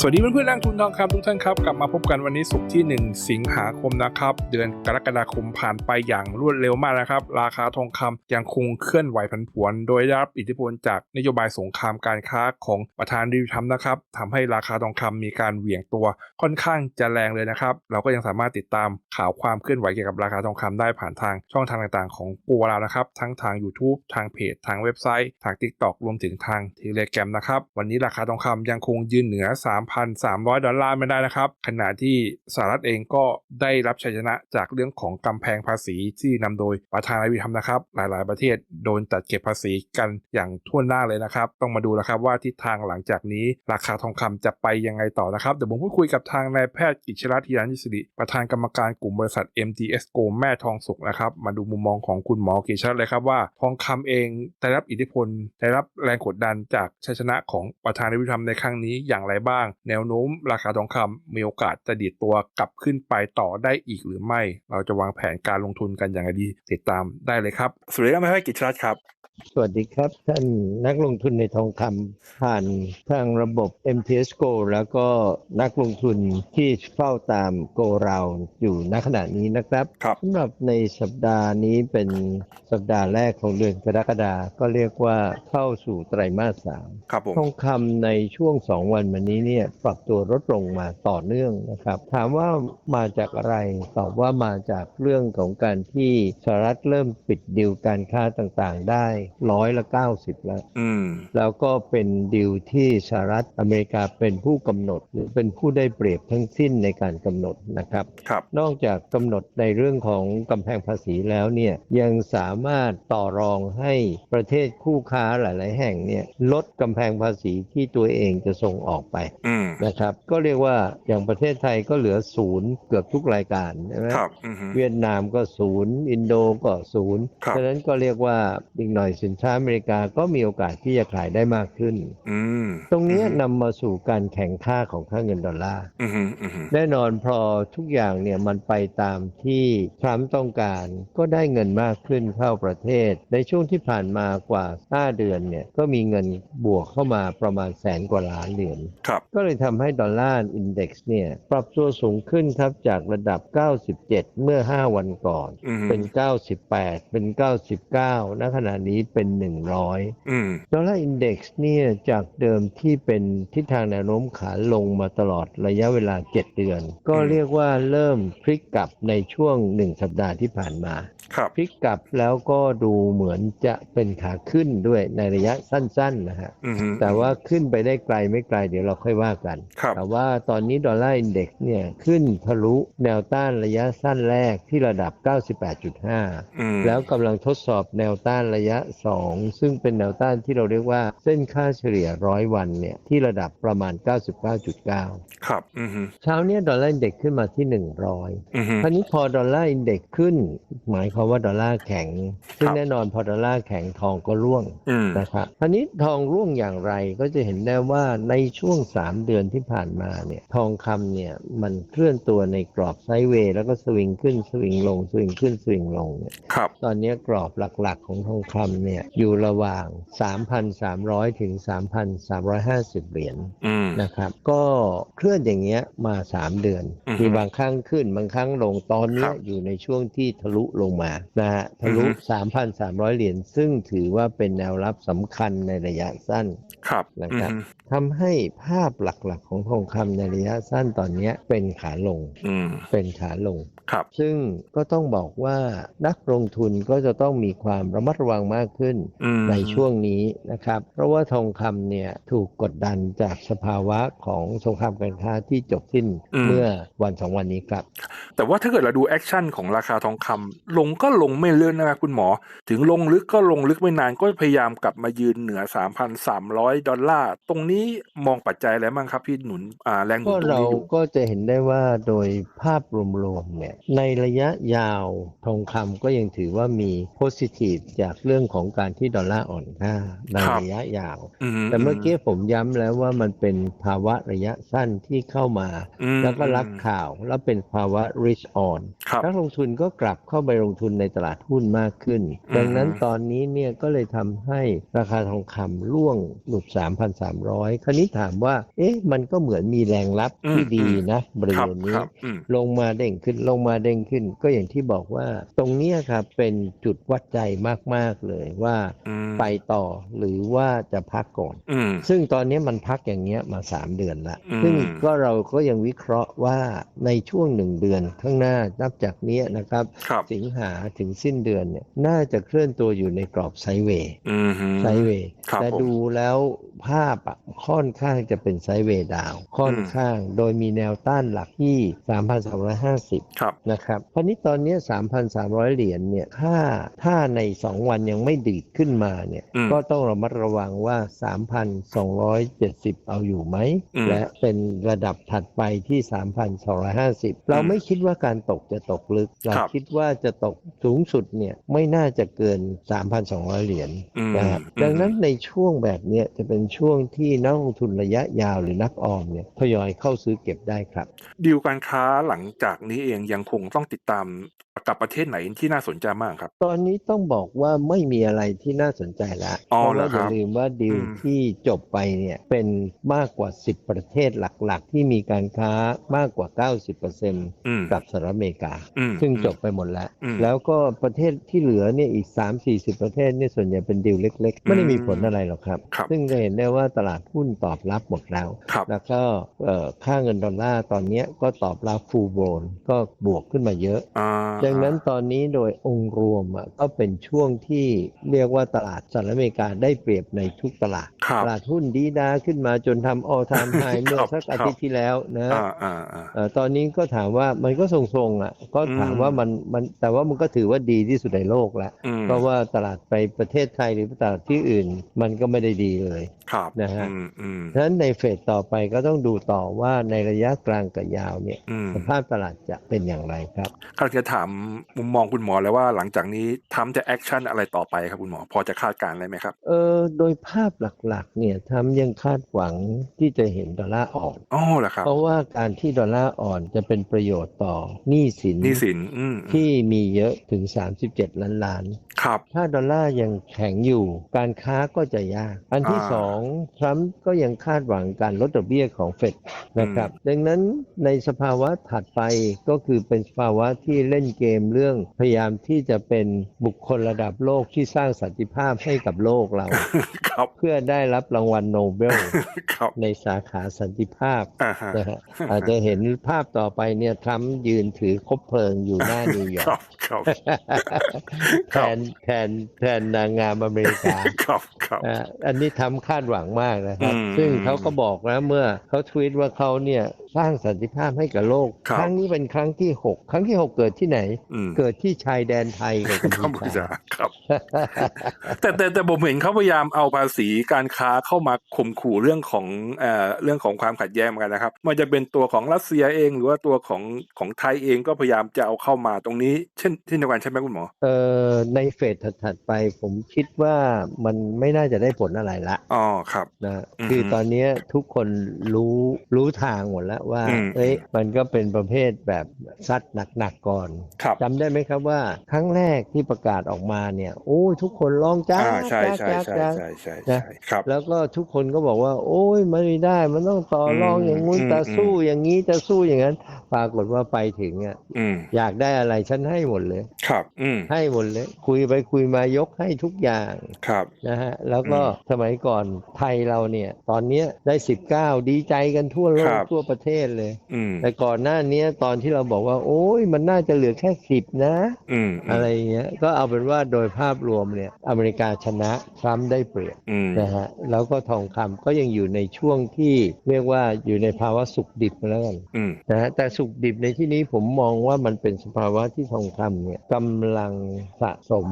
สวัสดีเพื่อนๆนักลงทุนทองคำทุกท่านครับ กลับมาพบกันวันนี้ศุกร์ที่ 1 สิงหาคมนะครับ เดือนกรกฎาคมผ่านไปอย่างรวดเร็วมากนะครับ ราคาทองคำยังคงเคลื่อนไหวผันผวน โดยได้รับอิทธิพลจากนโยบายสงครามการค้าของประธานดิวทัมนะครับทำให้ราคาทองคำมีการเหวี่ยงตัวค่อนข้างจะแรงเลยนะครับ เราก็ยังสามารถติดตามข่าวความเคลื่อนไหวเกี่ยวกับราคาทองคำได้ผ่านทางช่องทางต่างๆ ของกัวเรานะครับ ทั้งทาง YouTube ทางเพจ ทางเว็บไซต์ ทาง TikTok รวมถึงทางทีเลแกรมนะครับวันนี้ราคาทองคำยังคงยืนเหนือ3 3,300 ดอลลาร์ไม่ได้นะครับ ขณะที่สหรัฐเองก็ได้รับชัยชนะจากเรื่องของกำแพงภาษีที่นำโดยประธานาธิบดีทรัมนะครับ หลายๆประเทศโดนจัดเก็บภาษีกันอย่างทั่วหน้าเลยนะครับ ต้องมาดูแล้วครับว่าทิศทางหลังจากนี้ราคาทองคำจะไปยังไงต่อนะครับ เดี๋ยวผมพูดคุยกับทางนายแพทย์กิจชรัตน์ธีรันิสิริประธานกรรมการกลุ่มบริษัท MTS Go แม่ทองสุกนะครับ มาดูมุมมองของคุณหมอกิจชรัตน์เลยครับว่าทองคำเองได้รับอิทธิพลได้รับแรงกดดันจากชัยชนะของประธานาธิบดีทรัมในครั้งนี้อย่างไรบ้างแนวโน้มราคาทองคำมีโอกาสจะดีดตัวกลับขึ้นไปต่อได้อีกหรือไม่ เราจะวางแผนการลงทุนกันอย่างไรดี ติดตามได้เลยครับ สวัสดีครับนายแพทย์กิจชรัตครับ สวัสดีครับ ท่านนักลงทุนในทองคำผ่านทางระบบ MTS Go แล้วก็นักลงทุนที่เฝ้าตาม Go เราอยู่ณขณะนี้นะครับครับสำหรับในสัปดาห์นี้เป็นสัปดาห์แรกของเดือนกรกฎาคมก็เรียกว่าเข้าสู่ไตรมาสสามครับผม ทองคำในช่วง 2 วันมานี้เนี่ยปรับตัวลดลงมาต่อเนื่องนะครับ ถามว่ามาจากอะไรตอบว่ามาจากเรื่องของการที่สหรัฐเริ่มปิดดิวการค้าต่างๆ ได้ร้อยละ 90 แล้ว อืม แล้วก็เป็นดิวที่สหรัฐอเมริกาเป็นผู้กำหนด หรือเป็นผู้ได้เปรียบทั้งสิ้นในการกำหนดนะครับ ครับ นอกจากกำหนดในเรื่องของกำแพงภาษีแล้วเนี่ยยังสามารถต่อรองให้ประเทศคู่ค้าหลาย ๆ แห่งเนี่ยลดกำแพงภาษีที่ตัวเองจะส่งออกไปอืม นะครับ ก็เรียกว่าอย่างประเทศไทยก็เหลือศูนย์เกือบทุกรายการใช่ไหม ครับ อืมเวียดนามก็ศูนย์ อินโดก็ศูนย์ครับ ฉะนั้นก็เรียกว่าอีกหน่อยสินค้าอเมริกาก็มีโอกาสที่จะขายได้มากขึ้นอืมตรงเนี้ยนำมาสู่การแข่งค่าของค่าเงินดอลลาร์อืมอืมแน่นอนพอทุกอย่างเนี่ยมันไปตามที่ทรัมป์ต้องการก็ได้เงินมากขึ้นเข้าประเทศ ในช่วงที่ผ่านมากว่า 5 เดือนเนี่ยก็มีเงินบวกเข้ามาประมาณแสนกว่าล้านเหรียญครับก็เลยทำให้ดอลลาร์อินเด็กซ์เนี่ยปรับตัวสูงขึ้นครับจากระดับ 97 เมื่อ 5 วันก่อนอืมเป็น 98 เป็น 99 ณ ขณะนี้เป็น 100อืมดอลลาร์อินเด็กซ์เนี่ยจากเดิมที่เป็นทิศทางแนวโน้มขาลงมาตลอดระยะเวลา 7 เดือน ก็อืมเรียกว่าเริ่มพลิกกลับในช่วง 1 สัปดาห์ที่ผ่านมา ครับพลิกกลับแล้วก็ดูเหมือนจะเป็นขาขึ้นด้วยในระยะสั้นๆนะฮะอืมแต่ว่าขึ้นไปได้ไกลไม่ไกลเดี๋ยวเราค่อยว่ากันครับแต่ว่าตอนนี้ดอลลาร์อินเด็กซ์เนี่ยขึ้นทะลุแนวต้านระยะสั้นแรกที่ระดับ 98.5อืมแล้วกำลังทดสอบแนวต้านระยะ 2 ซึ่งเป็นแนวต้านที่เราเรียกว่าเส้นค่าเฉลี่ยร้อยวันเนี่ยที่ระดับประมาณ 99.9 ครับอืมเช้าเนี้ยดอลลาร์อินเด็กซ์ขึ้นมาที่ 100อืมคราวนี้พอดอลลาร์อินเด็กซ์ขึ้นหมายความว่าดอลลาร์แข็ง ซึ่งครับแน่นอนพอดอลลาร์แข็งทองก็ร่วงอืมนะครับคราวนี้ทองร่วงอย่างไรก็จะเห็นได้ว่าในช่วง 3 เดือนที่ผ่านมาเนี่ยทองคำเนี่ยมันเคลื่อนตัวในกรอบไซด์เวย์แล้วก็สวิงขึ้นสวิงลงสวิงขึ้นสวิงลงเนี่ยครับตอนนี้กรอบหลักๆของทองคำเนี่ยอยู่ระหว่าง 3,300 ถึง 3,350 เหรียญอืมนะครับก็เคลื่อนอย่างเงี้ยมา 3 เดือนอือฮึมีบางครั้งขึ้นบางครั้งลงตอนเนี้คยรับอยู่ในช่วงที่ทะลุลงมานะฮะทะลุอือฮึ3,300 เหรียญซึ่งถือว่าเป็นแนวรับสำคัญในระยะสั้นครับนะครับอืมทำให้ภาพหลักๆของทองคำในระยะสั้นตอนเนี้ยเป็นขาลงอืมเป็นขาลงครับ ซึ่งก็ต้องบอกว่านักลงทุนก็จะต้องมีความระมัดระวังมากขึ้นอืมในช่วงนี้นะครับ เพราะว่าทองคำเนี่ยถูกกดดันจากสภาวะของสงครามการค้าที่จบสิ้นเมื่อวันสองวันนี้ครับ แต่ว่าถ้าเกิดเราดูแอคชั่นของราคาทองคำลงก็ลงไม่เลื่อนนะครับคุณหมอ ถึงลงลึกก็ลงลึกไม่นานก็พยายามกลับมายืนเหนือ 3,300 ดอลลาร์ ตรงนี้มองปัจจัยอะไรบ้างครับพี่หนุนอ่าแรงหนุก็นตรงเรานี้อยู่ก็จะเห็นได้ว่าโดยภาพรวมๆเนี่ยในระยะยาวทองคำก็ยังถือว่ามี positive จากเรื่องของการที่ดอลลาร์อ่อนค่าในระยะยาวอืมแต่เมื่อกี้ผมย้ำแล้วว่ามันเป็นภาวะระยะสั้นที่เข้ามาอืมแล้วก็รับข่าวแล้วเป็นภาวะ risk on ครับนักลงทุนก็กลับเข้าไปลงทุนทุนในตลาดหุ้นมากขึ้นอืมดังนั้นตอนนี้เนี่ยก็เลยทำให้ราคาทองคำร่วงหลุด 3,300 คราวนี้ถามว่า เอ๊ะ มันก็เหมือนมีแรงรับที่ดีนะ บริครัเวบณคนี้รับอืมลงมาเด้งขึ้นลงมาเด้งขึ้น ก็อย่างที่บอกว่า ตรงเนี้ยครับเป็นจุดวัดใจมาก ๆ เลยว่าอืมไปต่อหรือว่าจะพักก่อนอืมซึ่งตอนนี้มันพักอย่างเงี้ยมา 3 เดือนละอืมซึ่งก็เราก็ยังวิเคราะห์ว่าในช่วงหนึ่งเดือนข้างหน้านับจากเนี้ยนะครับครับสิงหาถึงสิ้นเดือนเนี่ยน่าจะเคลื่อนตัวอยู่ในกรอบไซด์เวย์อืมฮึไซด์เวย์ครับแต่ผมดูแล้วภาพอะค่อนข้างจะเป็นไซด์เวย์ดาวน์ค่อนข้างโดยมีแนวต้านหลักที่3,250ครับนะครับเพราะนี้ตอนนี้ 3,300 เหรียญเนี่ยถ้าถ้าใน 2 วันยังไม่ดีดขึ้นมาเนี่ยอืมก็ต้องระมัดระวังว่า 3,270 เอาอยู่ไหมอืมและเป็นระดับถัดไปที่ 3,250 เราไม่คิดว่าการตกจะตกลึก เราครับคิดว่าจะตกสูงสุดเนี่ยไม่น่าจะเกิน 3,200 เหรียญอืมนะครับอืมดังนั้นในช่วงแบบเนี้ยจะเป็นช่วงที่นักลงทุนระยะยาวหรือนักออมเนี่ยทยอยเข้าซื้อเก็บได้ครับ ดีลการค้าหลังจากนี้เองยังคงต้องติดตาม กับประเทศไหนที่น่าสนใจมากครับ ตอนนี้ต้องบอกว่าไม่มีอะไรที่น่าสนใจละอ๋อเพราะเหรว่าออครับย่าลืมว่าดีลอืมที่จบไปเนี่ยเป็นมากกว่า 10 ประเทศหลักๆ ที่มีการค้ามากกว่า 90%อืมกับสหรัฐอเมริกาอืมซึ่งจบไปหมดแล้วอืมแล้วก็ประเทศที่เหลือเนี่ยอีก 3-40 ประเทศเนี่ยส่วนใหญ่เป็นดีลเล็ก ๆ ไม่ได้มีผลอะไรหรอกครับครับซึ่งจะเห็นได้ว่าตลาดหุ้นตอบรับหมดแล้วครับแล้วก็เอ่อค่าเงินดอลลาร์ตอนเนี้ยก็ตอบรับฟูลโบนก็บวกขึ้นมาเยอะอ่าดังนั้นตอนนี้โดยองค์รวมอะก็เป็นช่วงที่เรียกว่าตลาดสหรัฐอเมริกาได้เปรียบในทุกตลาดครับตลาดหุ้นดีดาขึ้นมาจนทำออทามไฮเมื่อสักอาทิตย์ที่แล้วนะอ่าอ่าอ่าเอ่อตอนนี้ก็ถามว่ามันก็ทรงๆอะก็ถามอืมว่ามันมันแต่ว่ามันก็ถือว่าดีที่สุดในโลกแล้วอืมเพราะว่าตลาดไปประเทศไทยหรือตลาดที่อื่น มันก็ไม่ได้ดีเลยครับนะฮะอืมอืมฉะนั้นในเฟสต่อไปก็ต้องดูต่อว่าในระยะกลางกับยาวเนี่ยอืมสภาพตลาดจะเป็นอย่างไรครับกำลังจะถามมุมมองคุณหมอแล้วว่าหลังจากนี้ทำจะแอคชั่นอะไรต่อไปครับคุณหมอ พอจะคาดการณ์ได้ไหมครับ เออโดยภาพหลักๆ เนี่ยทำยังคาดหวังที่จะเห็นดอลลาร์อ่อนอ๋อเหรอครับ เพราะว่าการที่ดอลลาร์อ่อนจะเป็นประโยชน์ต่อหนี้สินหนี่สินอืมที่มีเยอะถึง 37 ล้านล้านครับถ้าดอลลาร์ยังแข็งอยู่ การค้าก็จะยาก อันที่อ่าสองทรัมป์ก็ยังคาดหวังการลดดอกเบี้ยของเฟดนะครับ ดังนั้นในสภาวะถัดไปก็คือเป็นสภาวะที่เล่นเกมเรื่องพยายามที่จะเป็นบุคคลระดับโลกที่สร้างสันติภาพให้กับโลกเรา ครับเพื่อได้รับรางวัลโนเบลครับในสาขาสันติภาพอ่าฮะนะฮะอาจจะเห็นภาพต่อไปเนี่ยทรัมป์ยืนถือคบเพลิงอยู่หน้านิวยอคร์รักบครับแทนแทนแทนนางงามอเมริกาครับครับอ่าอันนี้ทำคาดหวังมากนะครับอืมซึ่งเขาก็บอกแล้วเมื่อเขาทวีตว่าเขาเนี่ย สร้างสันติภาพให้กับโลก ครับครั้งนี้เป็นครั้งที่6ครั้งที่6เกิดที่ไหนอืมเกิดที่ชายแดนไทยกับกัมกัมพูพูชาชาครับ แต่แต่แต่ผมเห็นเขาพยายามเอาภาษีการค้าเข้ามาข่มขู่เรื่องของเอ่อเรื่องของความขัดแย้งเหมือนกันนะครับ มันจะเป็นตัวของรัสเซียเองหรือว่าตัวของของไทยเองก็พยายามจะเอาเข้ามาตรงนี้ เช่นเช่นเดียวกันใช่ไหมคุณหมอเอ่อในเฟสถัดๆไปผมคิดว่ามันไม่น่าจะได้ผลอะไรละอ๋อครับนะอือฮึคือตอนเนี้ยทุกคนรู้รู้ทางหมดแล้วว่าอืมเอ้ยมันก็เป็นประเภทแบบซัดหนักๆก่อนครับจำได้ไหมครับว่า ครั้งแรกที่ประกาศออกมาเนี่ย โอ้ยทุกคนร้องจ้าอ่าใช่จ้าใช่จ้าใช่จ้าใช่ใช่ใช่ครับแล้วก็ทุกคนก็บอกว่า โอ้ยมันไม่ได้มันต้องต่อรองอืมอย่างงู้นอืมจะสู้อืมอย่างนี้จะสู้อย่างนั้น ปรากฏว่าไปถึงอะอืมอยากได้อะไรฉันให้หมดเลยครับอืมให้หมดเลย คุยไปคุยมายกให้ทุกอย่างครับนะฮะแล้วก็อืมสมัยก่อนไทยเราเนี่ย ตอนเนี้ยได้ 19 ดีใจกันทั่วโลคกรับทั่วประเทศเลยอืมแต่ก่อนหน้านี้ตอนที่เราบอกว่า โอ้ยมันน่าจะเหลือแค่สิบนะอืมอะไรเงี้ยก็เอาเป็นว่าโดยภาพรวมเนี่ย อเมริกาชนะทรัมป์ได้เปรียบอืมนะฮะแล้วก็ทองคำก็ยังอยู่ในช่วงที่เรียกว่าอยู่ในภาวะสุกดิบมาแล้วกันอืมนะฮะแต่สุกดิบในที่นี้ผมมองว่ามันเป็นสภาวะที่ทองคำเนี่ยกำลังสะสม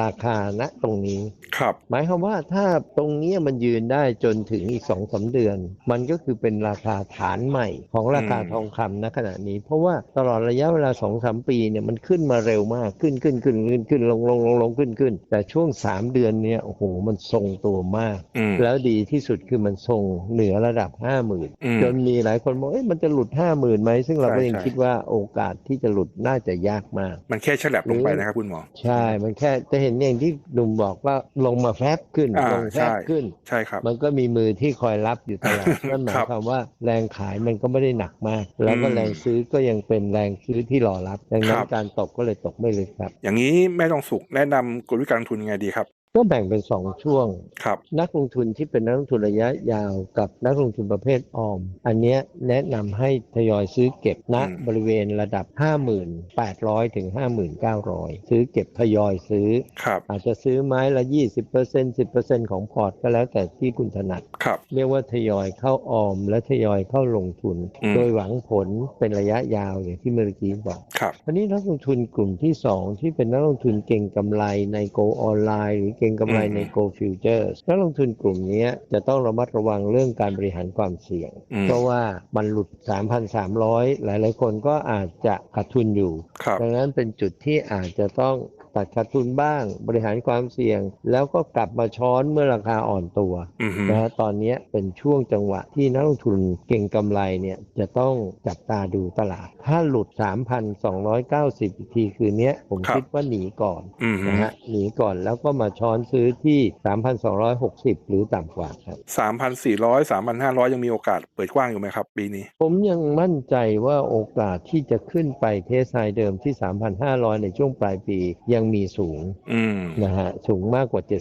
ราคาณตรงนี้ครับ หมายความว่าถ้าตรงเนี้ยมันยืนได้จนถึงอีกสองสาเดือน มันก็คือเป็นราคาฐานใหม่ของราคาอืมทองคำณขณะนี้ เพราะว่าตลอดระยะเวลา2-3ปีเนี่ยมันขึ้นมาเร็วมากขึ้นขึ้นขึ้นขึ้นขึ้นลงลงลงลงขึ้นขึ้น แต่ช่วง 3 เดือนเนี่ยโอ้โหมันทรงตัวมากอืมแล้วดีที่สุดคือมันทรงเหนือระดับ 50,000อืมจนมีหลายคนบอกเอ้ยมันจะหลุด 50,000ไหมซึ่งเราใช่ก็ยังใช่คิดว่าโอกาสที่จะหลุดน่าจะยากมาก มันแค่ฉลับลงไปนะครับคุณหมอ ใช่ มันแค่จะเห็นอย่างที่หนุ่มบอกว่าลงมาแฟบขึ้นอ่าลงแฟบใช่ขึ้น ใช่ครับ มันก็มีมือที่คอยรับอยู่ตลอดนั่นหมาครัยบความว่าแรงขายมันก็ไม่ได้หนักมาก แล้วก็อืมแรงซื้อก็ยังเป็นแรงซื้อที่รอรับดังนั้คนรับ การตกก็เลยตกไม่ลึกครับ อย่างนี้แม่ทองสุกแนะนำกลยุทธ์การลงทุนยังไงดีครับ ก็แบ่งเป็นสองช่วง ครับ นักลงทุนที่เป็นนักลงทุนระยะยาวกับนักลงทุนประเภทออม อันเนี้ยแนะนำให้ทยอยซื้อเก็บณอืม บริเวณระดับ 58,000ถึง 59,000 ซื้อเก็บทยอยซื้อ ครับ อาจจะซื้อไม้ละ 20% 10%ของพอร์ตก็แล้วแต่ที่คุณถนัด ครับ เรียกว่าทยอยเข้าออม และทยอยเข้าลงทุน อืม โดยหวังผลเป็นระยะยาวอย่างที่เมื่อกี้บอก ครับทีนี้นักลงทุนกลุ่มที่ 2 ที่เป็นนักลงทุนเก่งกำไรใน Go ออนไลน์หรือเก่งกำไรใน Go Futures นักลงทุนกลุ่มนี้จะต้องระมัดระวังเรื่องการบริหารความเสี่ยงอืมเพราะว่ามันหลุด 3,300 หลาย ๆ คนก็อาจจะขาดทุนอยู่ครับดังนั้นเป็นจุดที่อาจจะต้อง ตัดขาดทุนบ้าง บริหารความเสี่ยง แล้วก็กลับมาช้อนเมื่อราคาอ่อนตัวอืมฮึนะฮะตอนนี้เป็นช่วงจังหวะที่นักลงทุนเก่งกำไรเนี่ยจะต้องจับตาดูตลาด ถ้าหลุด 3,290 อีกทีคืนเนี้ยผมคิดว่าหนีก่อนอืมฮึนะฮะหนีก่อนแล้วก็มาช้อนซื้อที่ 3,260 หรือต่ำกว่าครับสามพันสี่ร้อยสามพันห้าร้อยยังมีโอกาสเปิดกว้างอยู่ไหมครับ ปีนี้ ผมยังมั่นใจว่าโอกาสที่จะขึ้นไปเทสไฮเดิมที่ 3,500 ในช่วงปลายปียังมีสูงอืมนะฮะสูงมากกว่าอือ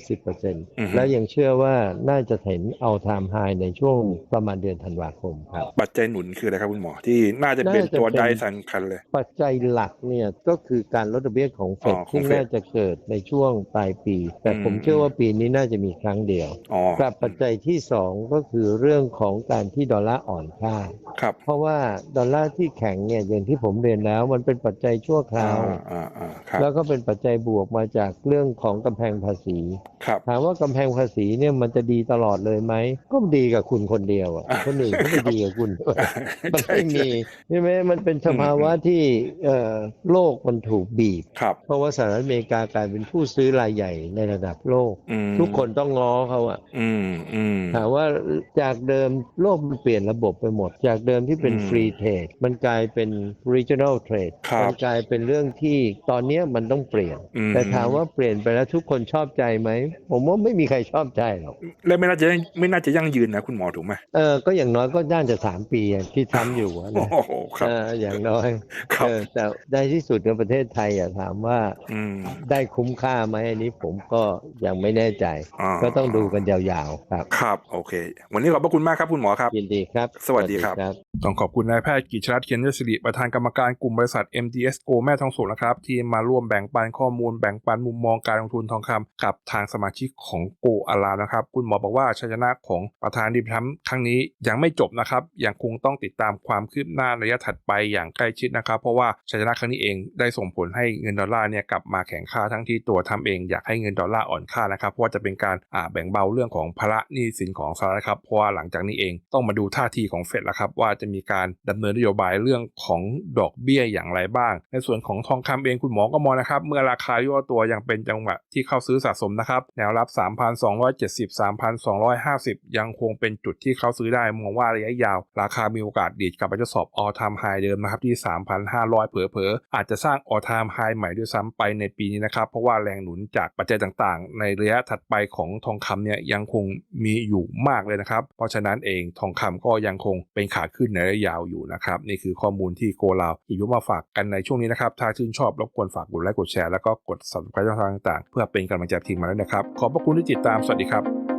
ฮึ70%แล้วยังเชื่อว่าน่าจะเห็นเอาไทม์ไฮในช่วงประมาณเดือนธันวาคมครับ ปัจจัยหนุนคืออะไรครับคุณหมอ ที่น่าจะเป็นน่าจะตัวเป็นใดสำคัญเลย ปัจจัยหลักเนี่ยก็คือการลดดอกเบี้ยของเฟดอ๋อของที่เฟดน่าจะเกิดในช่วงปลายปี แต่อืมผมเชื่อว่าปีนี้น่าจะมีครั้งเดียวอ๋อกับปัจจัยที่สองก็คือเรื่องของการที่ดอลลาร์อ่อนค่าครับเพราะว่าดอลลาร์ที่แข็งเนี่ยอย่างที่ผมเรียนแล้วมันเป็นปัจจัยชั่วคอ่าราวอ่าอ่าครับแล้วก็เป็นปัจจัยบวกมาจากเรื่องของกำแพงภาษี ครับถามว่ากำแพงภาษีเนี่ยมันจะดีตลอดเลยไหม ก็ดีกับคุณคนเดียวอะอะคนอื่นก็ไม่ดีกับคุณด้วยมันใช่ไม่มีใช่ไหมมันเป็นสภาวะที่เอ่อโลกมันถูกบีบ ครับ เพราะว่าสหรัฐอเมริกากลายเป็นผู้ซื้อรายใหญ่ในระดับโลกอืมทุกคนต้องง้อเขาอะอืมอืมถามว่าจากเดิมโลกมันเปลี่ยนระบบไปหมด จากเดิมที่เป็นอืมฟรีเทรดมันกลายเป็น regional trade ครับมักลายเป็นเรื่องที่ตอนเนี้ยมันต้องเปลี่ยนอืมแต่ถามว่าเปลี่ยนไปแล้วทุกคนชอบใจไหม ผมว่าไม่มีใครชอบใจหรอกและไม่น่าจะไม่น่าจะยั่งยืนนะคุณหมอถูกไหมเออก็อย่างน้อยก็น่าจะสามปีอะที่ทำอยู่อะโอ้นะโหครับเอออย่างน้อยครับเออแต่ได้ที่สุดในประเทศไทยอะถามว่าอืมได้คุ้มค่าไหมอันนี้ผมก็ยังไม่แน่ใจอ่าก็ต้องดูกันยาวๆครับครับโอเค วันนี้ขอบพระคุณมากครับคุณหมอครับยินดีครับ สวัสดีครับต้องขอบคุณนายแพทย์กิจรัตน์เขียนยศสิริประธานกรรมการกลุ่มบริษัท MDS Go แม่ทองสุกนะครับที่มาร่วมแบ่งปันข้อมูลแบ่งปันมุมมองการลงทุนทองคำกับทางสมาชิกของ Go อารานะครับ คุณหมอบอกว่าชัยชนะของประธานดิบทั้ครั้งนี้ยังไม่จบนะครับ ยังคงต้องติดตามความคืบหน้าระยะถัดไปอย่างใกล้ชิดนะครับ เพราะว่าชัยชนะครั้งนี้เองได้ส่งผลให้เงินดอลลาร์เนี่ยกลับมาแข็งค่าทั้งที่ตัวทำเองอยากให้เงินดอลลาร์อ่อนค่านะครับเพราะว่าจะเป็นการอ่าแบ่งเบาเรื่องของภาระหนี้สินของสหรัฐครับเพราะว่าหลังจากนี้เองต้องมาดูท่าทีของเฟดล้วครับว่าจะมีการดำเนินนโยบายเรื่องของดอกเบี้ยอย่างไรบ้าง ในส่วนของทองคำเองคุณหมอก็มองนะครับ เมื่อราคาย่อตัวยังเป็นจังหวะที่เข้าซื้อสะสมนะครับ แนวรับ 3,270 3,250 ยังคงเป็นจุดที่เข้าซื้อได้มองว่าระยะยาว ราคามีโอกาสดีดกลับไปทดสอบ all time high เดิมนะครับที่ 3,500 เผลอๆ อาจจะสร้าง all time high ใหม่ด้วยซ้ำไปในปีนี้นะครับ เพราะว่าแรงหนุนจากปัจจัยต่างๆ ในระยะถัดไปของทองคำเนี่ยยังคงมีอยู่มากเลยนะครับ เพราะฉะนั้นเองทองคำก็ยังคงเป็นขาขึ้นในระยะยาวอยู่นะครับ นี่คือข้อมูลที่โกลาวหยิบยกมาฝากกันในช่วงนี้นะครับ ถ้าชื่นชอบรบกวนฝากกดไลค์กดแชร์แล้วก็กด subscribe ช่องทางต่างๆเพื่อเป็นกำลังใจทีมมาด้วยนะครับ ขอบพระคุณที่ติดตาม สวัสดีครับ